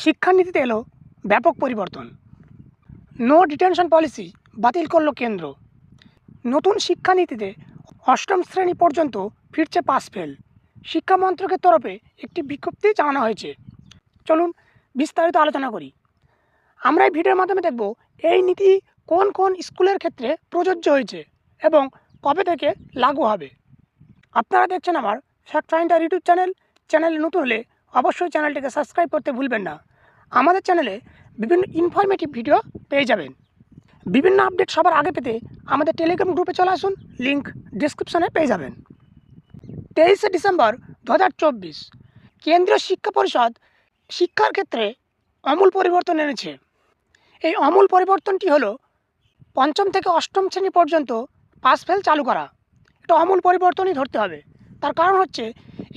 শিক্ষানীতিতে এলো ব্যাপক পরিবর্তন। নো ডিটেনশন পলিসি বাতিল করল কেন্দ্র। নতুন শিক্ষানীতিতে অষ্টম শ্রেণি পর্যন্ত ফিরছে পাস ফেল শিক্ষা মন্ত্রকের তরফে একটি বিজ্ঞপ্তি জানানো হয়েছে। চলুন বিস্তারিত আলোচনা করি। আমরা এই ভিডিওর মাধ্যমে দেখব এই নীতি কোন কোন স্কুলের ক্ষেত্রে প্রযোজ্য হয়েছে এবং কবে থেকে লাগু হবে। আপনারা দেখছেন আমার ফ্যাক্ট ফাইন্ডার ইউটিউব চ্যানেল চ্যানেলে নতুন হলে অবশ্যই চ্যানেলটিকে সাবস্ক্রাইব করতে ভুলবেন না। আমাদের চ্যানেলে বিভিন্ন ইনফরমেটিভ ভিডিও পেয়ে যাবেন। বিভিন্ন আপডেট সবার আগে পেতে আমাদের টেলিগ্রাম গ্রুপে চলে আসুন লিঙ্ক ডিসক্রিপশনে পেয়ে যাবেন। তেইশে ডিসেম্বর দু হাজার চব্বিশ, কেন্দ্রীয় শিক্ষা পরিষদ শিক্ষার ক্ষেত্রে আমূল পরিবর্তন এনেছে। এই আমূল পরিবর্তনটি হলো পঞ্চম থেকে অষ্টম শ্রেণি পর্যন্ত পাস ফেল চালু করা। এটা আমূল পরিবর্তনই ধরতে হবে। তার কারণ হচ্ছে,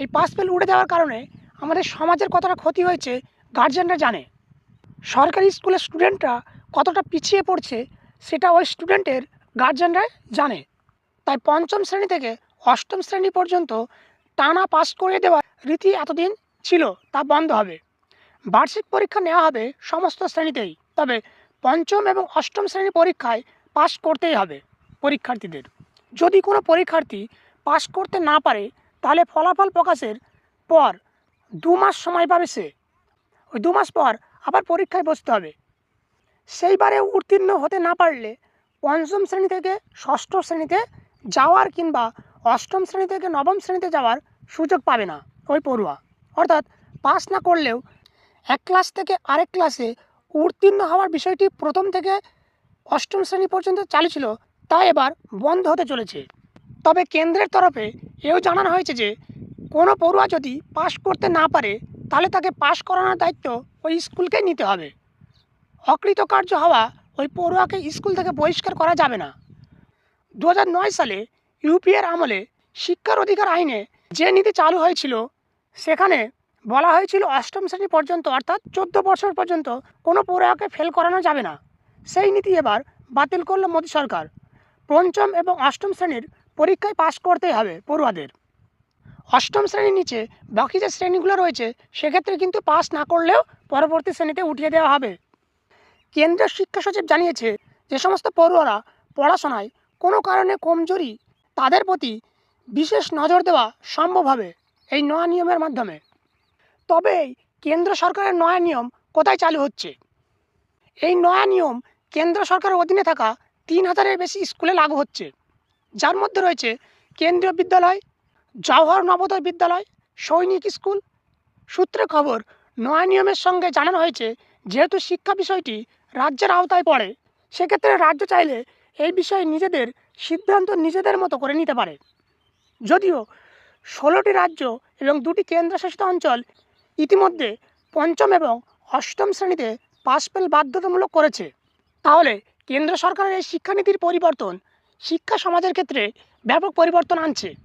এই পাস ফেল উড়ে দেওয়ার কারণে আমাদের সমাজের কতটা ক্ষতি হয়েছে গার্জেনরা জানে। সরকারি স্কুলের স্টুডেন্টরা কতটা পিছিয়ে পড়ছে, সেটা ওই স্টুডেন্টের গার্জেনরা জানে। তাই পঞ্চম শ্রেণি থেকে অষ্টম শ্রেণি পর্যন্ত টানা পাস করে দেওয়ার রীতি এতদিন ছিল, তা বন্ধ হবে। বার্ষিক পরীক্ষা নেওয়া হবে সমস্ত শ্রেণীতেই, তবে পঞ্চম এবং অষ্টম শ্রেণি পরীক্ষায় পাস করতেই হবে পরীক্ষার্থীদের। যদি কোনো পরীক্ষার্থী পাস করতে না পারে, তাহলে ফলাফল প্রকাশের পর দু মাস সময় পাবে সে। ওই দু মাস পর আবার পরীক্ষায় বসতে হবে। সেইবারে উত্তীর্ণ হতে না পারলে পঞ্চম শ্রেণি থেকে ষষ্ঠ শ্রেণীতে যাওয়ার কিংবা অষ্টম শ্রেণি থেকে নবম শ্রেণীতে যাওয়ার সুযোগ পাবে না ওই পড়ুয়া। অর্থাৎ পাস না করলেও এক ক্লাস থেকে আরেক ক্লাসে উত্তীর্ণ হওয়ার বিষয়টি প্রথম থেকে অষ্টম শ্রেণি পর্যন্ত চালু ছিল, তা এবার বন্ধ হতে চলেছে। তবে কেন্দ্রের তরফে এও জানানো হয়েছে যে কোনো পড়ুয়া যদি পাশ করতে না পারে, তাহলে তাকে পাশ করানোর দায়িত্ব ওই স্কুলকে নিতে হবে। অকৃতকার্য হওয়া ওই পড়ুয়াকে স্কুল থেকে বহিষ্কার করা যাবে না। দু সালে ইউপিএর আমলে শিক্ষার অধিকার আইনে যে নীতি চালু হয়েছিল, সেখানে বলা হয়েছিল অষ্টম শ্রেণি পর্যন্ত অর্থাৎ চোদ্দ বছর পর্যন্ত কোনো পড়ুয়াকে ফেল করানো যাবে না। সেই নীতি এবার বাতিল করল মোদী সরকার। পঞ্চম এবং অষ্টম শ্রেণির পরীক্ষায় পাশ করতেই হবে পড়ুয়াদের। অষ্টম শ্রেণির নিচে বাকি যে শ্রেণীগুলো রয়েছে, সেক্ষেত্রে কিন্তু পাস না করলেও পরবর্তী শ্রেণীতে উঠিয়ে দেওয়া হবে। কেন্দ্রীয় শিক্ষা সচিব জানিয়েছে, যে সমস্ত পড়ুয়ারা পড়াশোনায় কোনো কারণে কমজোরি, তাদের প্রতি বিশেষ নজর দেওয়া সম্ভব হবে এই নয়া নিয়মের মাধ্যমে। তবে কেন্দ্র সরকারের নয়া নিয়ম কোথায় চালু হচ্ছে? এই নয়া নিয়ম কেন্দ্র সরকারের অধীনে থাকা তিন হাজারের বেশি স্কুলে লাগু হচ্ছে। যার মধ্যে রয়েছে কেন্দ্রীয় বিদ্যালয় জওহর নবোদয় বিদ্যালয়, সৈনিক স্কুল। সূত্রে খবর, নয়া নিয়মের সঙ্গে জানানো হয়েছে, যেহেতু শিক্ষা বিষয়টি রাজ্যের আওতায় পড়ে, সেক্ষেত্রে রাজ্য চাইলে এই বিষয়ে নিজেদের সিদ্ধান্ত নিজেদের মতো করে নিতে পারে। যদিও ষোলোটি রাজ্য এবং দুটি কেন্দ্রশাসিত অঞ্চল ইতিমধ্যে পঞ্চম এবং অষ্টম শ্রেণীতে ফেল বাধ্যতামূলক করেছে। তাহলে কেন্দ্র সরকারের এই শিক্ষানীতির পরিবর্তন শিক্ষা সমাজের ক্ষেত্রে ব্যাপক পরিবর্তন আনছে।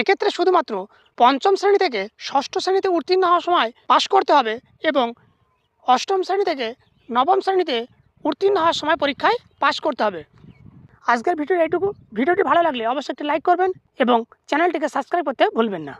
এক্ষেত্রে শুধুমাত্র পঞ্চম শ্রেণি থেকে ষষ্ঠ শ্রেণীতে উত্তীর্ণ হওয়ার সময় পাশ করতে হবে এবং অষ্টম শ্রেণি থেকে নবম শ্রেণীতে উত্তীর্ণ হওয়ার সময় পরীক্ষায় পাশ করতে হবে। আজকের ভিডিও এইটুকু। ভিডিওটি ভালো লাগলে অবশ্যই একটি লাইক করবেন এবং চ্যানেলটিকে সাবস্ক্রাইব করতে ভুলবেন না।